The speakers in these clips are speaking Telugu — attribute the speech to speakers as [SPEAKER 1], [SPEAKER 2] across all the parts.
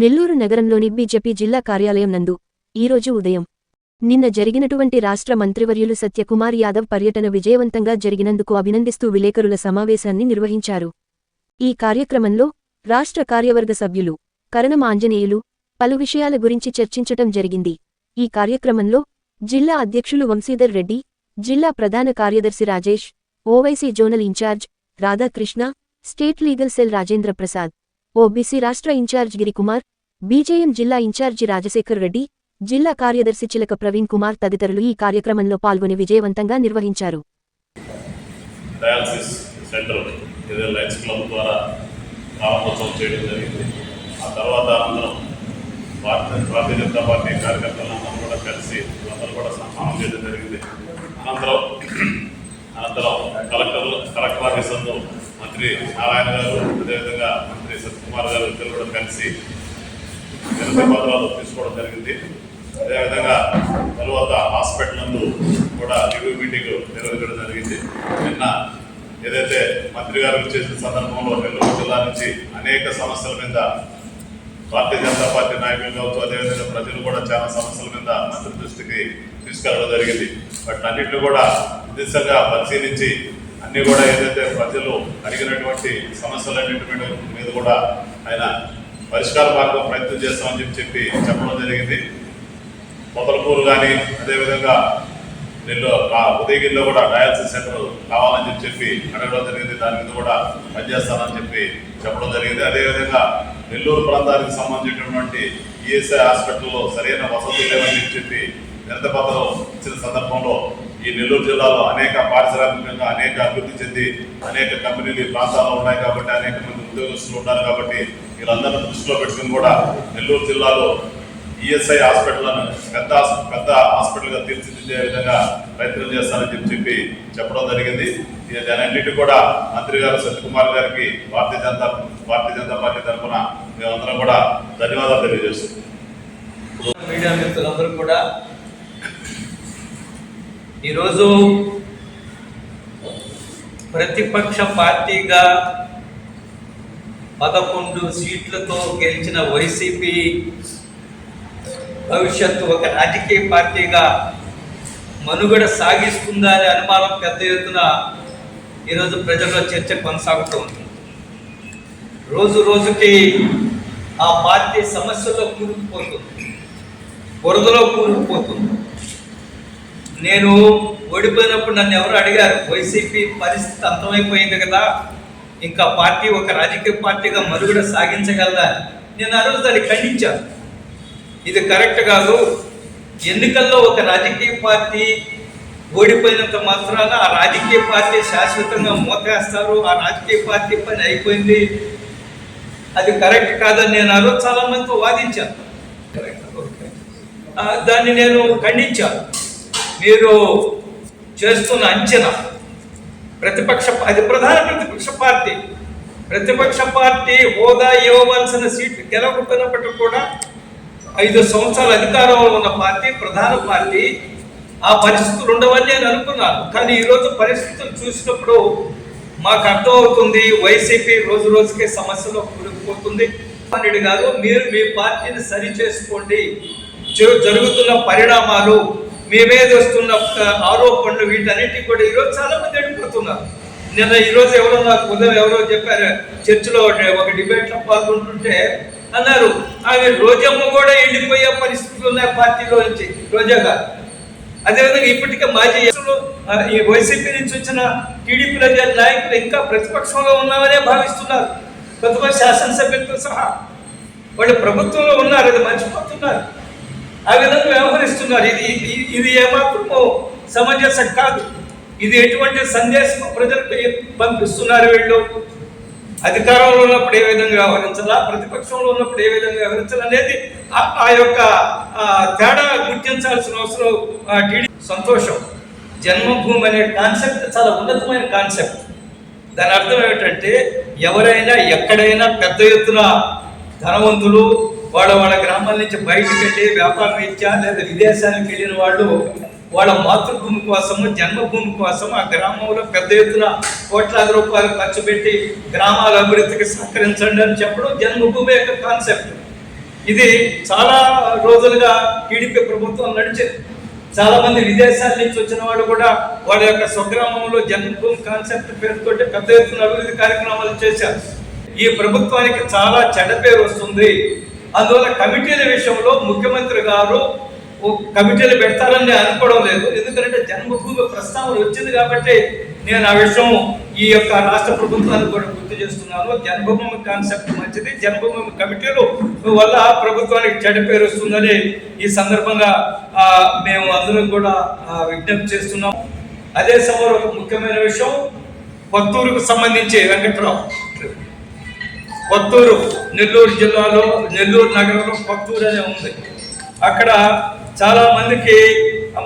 [SPEAKER 1] నెల్లూరు నగరంలోని బీజేపీ జిల్లా కార్యాలయం నందు ఈరోజు ఉదయం నిన్న జరిగినటువంటి రాష్ట్ర మంత్రివర్యులు సత్యకుమార్ యాదవ్ పర్యటన విజయవంతంగా జరిగినందుకు అభినందిస్తూ విలేకరుల సమావేశాన్ని నిర్వహించారు ఈ కార్యక్రమంలో రాష్ట్ర కార్యవర్గ సభ్యులు కరణం ఆంజనేయులు పలు విషయాల గురించి చర్చించటం జరిగింది ఈ కార్యక్రమంలో జిల్లా అధ్యక్షులు వంశీధర్ రెడ్డి జిల్లా ప్రధాన కార్యదర్శి Rajesh Owaisi zonal incharge Radhakrishna state legal cell Rajendra Prasad OBC రాష్ట్ర ఇన్ఛార్జ్ గిరికుమార్ బీజేఎం జిల్లా ఇన్ఛార్జి రాజశేఖర్ రెడ్డి జిల్లా కార్యదర్శి చిలక ప్రవీణ్ కుమార్ తదితరులు ఈ కార్యక్రమంలో పాల్గొని విజయవంతంగా నిర్వహించారు
[SPEAKER 2] భారతీయ జనతా పార్టీ కూడా కలిసి కూడా సన్మానం చేయడం జరిగింది అనంతరం అనంతరం కలెక్టర్ మంత్రి నారాయణ గారు అదేవిధంగా మంత్రి సత్కుమార్ గారు ఇద్దరు కూడా కలిసి ధన్యవాదాలు తీసుకోవడం జరిగింది అదేవిధంగా తర్వాత హాస్పిటల్ నందు కూడా రివ్యూ మీటింగ్ నిర్వహించడం జరిగింది నిన్న ఏదైతే మంత్రి గారు చేసిన సందర్భంలో నెల్లూరు జిల్లా నుంచి అనేక సమస్యల మీద భారతీయ జనతా పార్టీ నాయకులు కావచ్చు అదేవిధంగా ప్రజలు కూడా చాలా సమస్యల మీద మంత్రి దృష్టికి తీసుకెళ్ళడం జరిగింది వాటిని అన్నింటినీ కూడా నిర్దిష్టంగా పరిశీలించి అన్నీ కూడా ఏదైతే ప్రజలు అడిగినటువంటి సమస్యలన్నింటి మీద కూడా ఆయన పరిష్కార మార్గం ప్రయత్నం చేస్తామని చెప్పి చెప్పి చెప్పడం జరిగింది పొదలపూరు కానీ అదేవిధంగా నెల్లో ఉదయగిరిలో కూడా డయాలసిస్ సెంటర్ కావాలని చెప్పి చెప్పి అడగడం జరిగింది దాని మీద కూడా పనిచేస్తానని చెప్పి చెప్పడం జరిగింది అదేవిధంగా నెల్లూరు ప్రాంతానికి సంబంధించినటువంటి ఈఎస్ఐ హాస్పిటల్లో సరైన వసతి లేవని చెప్పి నిరతపత్రం ఇచ్చిన సందర్భంలో ఈ నెల్లూరు జిల్లాలో అనేక పారిశ్రామికంగా అనేక అభివృద్ధి చెంది అనేక కంపెనీలు ఈ ప్రాంతాల్లో ఉన్నాయి కాబట్టి అనేక మంది ఉద్యోగస్తులు ఉన్నారు కాబట్టి వీరందరూ దృష్టిలో పెట్టుకుని కూడా నెల్లూరు జిల్లాలో ఈఎస్ఐ అని పెద్ద పెద్ద హాస్పిటల్గా తీర్చిదిద్దే విధంగా ప్రయత్నం చేస్తానని చెప్పి చెప్పి చెప్పడం జరిగింది దానన్నిటి కూడా మంత్రి గారు సత్యకుమార్ గారికి భారతీయ జనతా భారతీయ జనతా పార్టీ తరఫున మేమందరం కూడా ధన్యవాదాలు తెలియజేస్తున్నాం మీడియా మిత్రులందరూ
[SPEAKER 1] కూడా ఈరోజు ప్రతిపక్ష పార్టీగా పదకొండు సీట్లతో గెలిచిన వైసీపీ భవిష్యత్తు ఒక రాజకీయ పార్టీగా మనుగడ సాగిస్తుందా అనే అనుమానం పెద్ద ఎత్తున ఈరోజు ప్రజల్లో చర్చ కొనసాగుతూ ఉంది రోజు రోజుకి ఆ పార్టీ సమస్యల్లో కూరుకుపోతుంది బురదలో కూరుకుపోతుంది నేను ఓడిపోయినప్పుడు నన్ను ఎవరు అడిగారు వైసీపీ పరిస్థితి అంతమైపోయింది కదా ఇంకా పార్టీ ఒక రాజకీయ పార్టీగా మరుగుడ సాగించగలదా నేను ఆ రోజు దాన్ని ఖండించాను ఇది కరెక్ట్ కాదు ఎన్నికల్లో ఒక రాజకీయ పార్టీ ఓడిపోయినంత మాత్రాన ఆ రాజకీయ పార్టీ శాశ్వతంగా మోకేస్తారు ఆ రాజకీయ పార్టీ పని అయిపోయింది అది కరెక్ట్ కాదని నేను ఆ రోజు చాలా మందితో వాదించాను దాన్ని నేను ఖండించాను మీరు చేస్తున్న అంచనా ప్రతిపక్ష అది ప్రధాన ప్రతిపక్ష పార్టీ ప్రతిపక్ష పార్టీ హోదా ఇవ్వవలసిన సీట్లు గెలవకపోయినప్పటికీ కూడా ఐదు సంవత్సరాల అధికారంలో ఉన్న పార్టీ ప్రధాన పార్టీ ఆ పరిస్థితులు ఉండవని నేను అనుకున్నాను కానీ ఈరోజు పరిస్థితులు చూసినప్పుడు మాకు అర్థమవుతుంది వైసీపీ రోజు రోజుకే సమస్యలో కూలిపోతుంది అని కాదు మీరు మీ పార్టీని సరి చేసుకోండి జరుగుతున్న పరిణామాలు మీ మీద వస్తున్న ఆరోపణలు వీటన్నిటి కూడా ఈరోజు చాలా మంది అడిగిపోతున్నారు నిన్న ఈరోజు ఎవరో నాకు ఉదయం ఎవరో చెప్పారు చర్చిలో ఒక డిబేట్లో పాల్గొంటుంటే అన్నారు ఆమె రోజమ్మ కూడా ఎండిపోయే పరిస్థితులు ఉన్నాయి పార్టీలో నుంచి రోజాగా అదేవిధంగా ఇప్పటికే మాజీ ఈ వైసీపీ నుంచి వచ్చిన టీడీపీ నాయకులు ఇంకా ప్రతిపక్షంలో ఉన్నామనే భావిస్తున్నారు కొంతమంది శాసనసభ్యులతో సహా వాళ్ళు ప్రభుత్వంలో ఉన్నారు అది మర్చిపోతున్నారు ఆ విధంగా వ్యవహరిస్తున్నారు ఇది ఇది ఏమాత్రం సమంజసం కాదు ఇది ఎటువంటి సందేశం ప్రజలకు పంపిస్తున్నారు వీళ్ళు అధికారంలో ఉన్నప్పుడు ఏ విధంగా వ్యవహరించాలా ప్రతిపక్షంలో ఉన్నప్పుడు ఏ విధంగా వ్యవహరించాలనేది ఆ యొక్క తేడా గుర్తించాల్సిన అవసరం టీడీ సంతోషం జన్మభూమి అనే కాన్సెప్ట్ చాలా ఉన్నతమైన కాన్సెప్ట్ దాని అర్థం ఏమిటంటే ఎవరైనా ఎక్కడైనా పెద్ద ఎత్తున ధనవంతులు వాళ్ళ వాళ్ళ గ్రామాల నుంచి బయటకు వెళ్ళి వ్యాపారం ఇచ్చా లేదా విదేశానికి వెళ్ళిన వాళ్ళు వాళ్ళ మాతృభూమి కోసము జన్మభూమి కోసం ఆ గ్రామంలో పెద్ద ఎత్తున కోట్లాది రూపాయలు ఖర్చు పెట్టి గ్రామాల అభివృద్ధికి సహకరించండి అని చెప్పడం జన్మభూమి యొక్క కాన్సెప్ట్ ఇది చాలా రోజులుగా టీడీపీ ప్రభుత్వం నడిచింది చాలా మంది విదేశాల నుంచి వచ్చిన వాళ్ళు కూడా వాళ్ళ యొక్క స్వగ్రామంలో జన్మభూమి కాన్సెప్ట్ పేరుతో పెద్ద ఎత్తున అభివృద్ధి కార్యక్రమాలు చేశారు ఈ ప్రభుత్వానికి చాలా చెడ్డ పేరు వస్తుంది అందువల్ల కమిటీల విషయంలో ముఖ్యమంత్రి గారు కమిటీలు పెడతారని నేను అనుకోవడం లేదు ఎందుకంటే జన్మభూమి ప్రస్తావన వచ్చింది కాబట్టి నేను ఆ విషయం ఈ యొక్క రాష్ట్ర ప్రభుత్వాన్ని కూడా గుర్తు చేస్తున్నాను జన్మభూమి కాన్సెప్ట్ మంచిది జన్మభూమి కమిటీలు వల్ల ప్రభుత్వానికి చెడ్డ పేరు వస్తుందని ఈ సందర్భంగా మేము అందరం కూడా విజ్ఞప్తి చేస్తున్నాం అదే సమయంలో ఒక ముఖ్యమైన విషయం పత్తూరుకు సంబంధించి వెంకట్రావు కొత్తూరు నెల్లూరు జిల్లాలో నెల్లూరు నగరంలో కొత్తూరు అనే ఉంది అక్కడ చాలా మందికి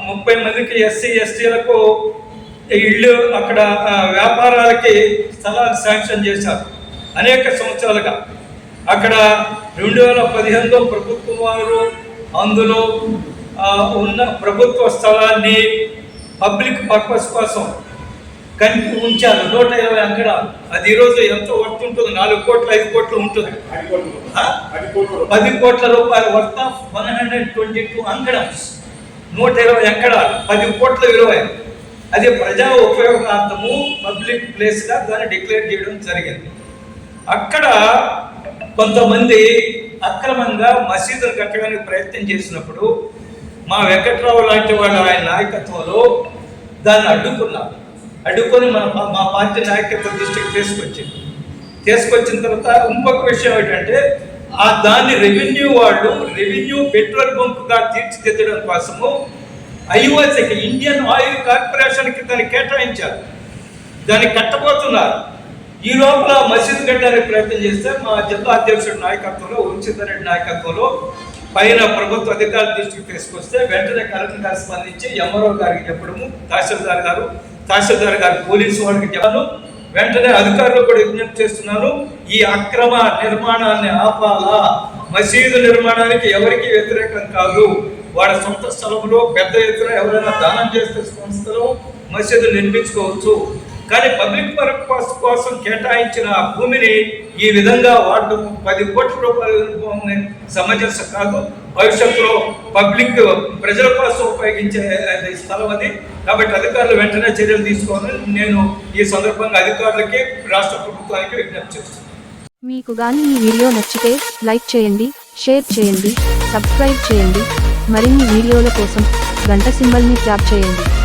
[SPEAKER 1] ముప్పై మందికి ఎస్సీ ఎస్టీలకు ఇళ్ళు అక్కడ వ్యాపారాలకి స్థలాలు శాంక్షన్ చేశారు అనేక సంవత్సరాలుగా అక్కడ రెండు వేల పదిహేనులో ప్రభుత్వం వారు అందులో ఉన్న ప్రభుత్వ స్థలాన్ని పబ్లిక్ పర్పస్ కోసం కనిపి ఉంచాను నూట ఇరవై అంకడ అది ఈరోజు ఎంత వర్త్ ఉంటుంది నాలుగు కోట్లు ఐదు కోట్లు ఉంటుంది పది కోట్ల రూపాయల worth of one hundred twenty two అంకడమ్స్ నూట ఇరవై అంకడాలు పది కోట్ల విలువ అది ప్రజా ఉపయోగార్థము పబ్లిక్ ప్లేస్గా దాన్ని డిక్లేర్ చేయడం జరిగింది అక్కడ కొంతమంది అక్రమంగా మసీదులు కట్టడానికి ప్రయత్నం చేసినప్పుడు మా వెంకట్రావు లాంటి వాళ్ళ ఆయన నాయకత్వంలో దాన్ని అడ్డుకున్నారు అడ్డుకొని మన మా పార్టీ నాయకత్వం దృష్టికి తీసుకొచ్చింది తీసుకొచ్చిన తర్వాత ఇంకొక విషయం ఏంటంటే ఆ దాన్ని రెవెన్యూ వాళ్ళు రెవెన్యూ పెట్రోల్ బంక్గా తీర్చిదిద్దడం కోసము ఐఓసీకి ఇండియన్ ఆయిల్ కార్పొరేషన్కి దాన్ని కేటాయించారు దాన్ని కట్టబోతున్నారు ఈ లోపల మసీద్ కట్టడానికి ప్రయత్నం చేస్తే మా జిల్లా అధ్యక్షుడి నాయకత్వంలో ఉంచితరెడ్డి నాయకత్వంలో పైన ప్రభుత్వ అధికారుల దృష్టికి తీసుకొస్తే వెంటనే కలెక్టర్ గారు స్పందించి ఎంఆర్ఓ గారికి చెప్పడము తహసీల్దార్ గారు తహసీల్దార్ గారు పోలీసు వాడికి చెప్పాను వెంటనే అధికారులు కూడా విజ్ఞప్తి చేస్తున్నారు ఈ అక్రమ నిర్మాణాన్ని ఆపాలా మసీదు నిర్మాణానికి ఎవరికి వ్యతిరేకం కాదు వాడి సొంత స్థలంలో పెద్ద ఎత్తున ఎవరైనా దానం చేస్తే సంస్థలు మసీదు నిర్మించుకోవచ్చు కానీ పబ్లిక్ పర్పస్ కోసం కేటాయించిన భూమిని ఈ విధంగా వాడడం పది కోట్ల రూపాయలు సమంజస కాదు భవిష్యత్తులో పబ్లిక్ ప్రజల కోసం ఉపయోగించే స్థలం అది కాబట్టి అధికారులు వెంటనే చర్యలు తీసుకోవాలని నేను ఈ సందర్భంగా అధికారులకి రాష్ట్ర ప్రభుత్వానికి విజ్ఞప్తి చేస్తున్నాను మీకు గాని ఈ వీడియో నచ్చితే లైక్ చేయండి షేర్ చేయండి సబ్స్క్రైబ్ చేయండి మరిన్ని వీడియోల కోసం గంట సింబల్ని ట్యాప్ చేయండి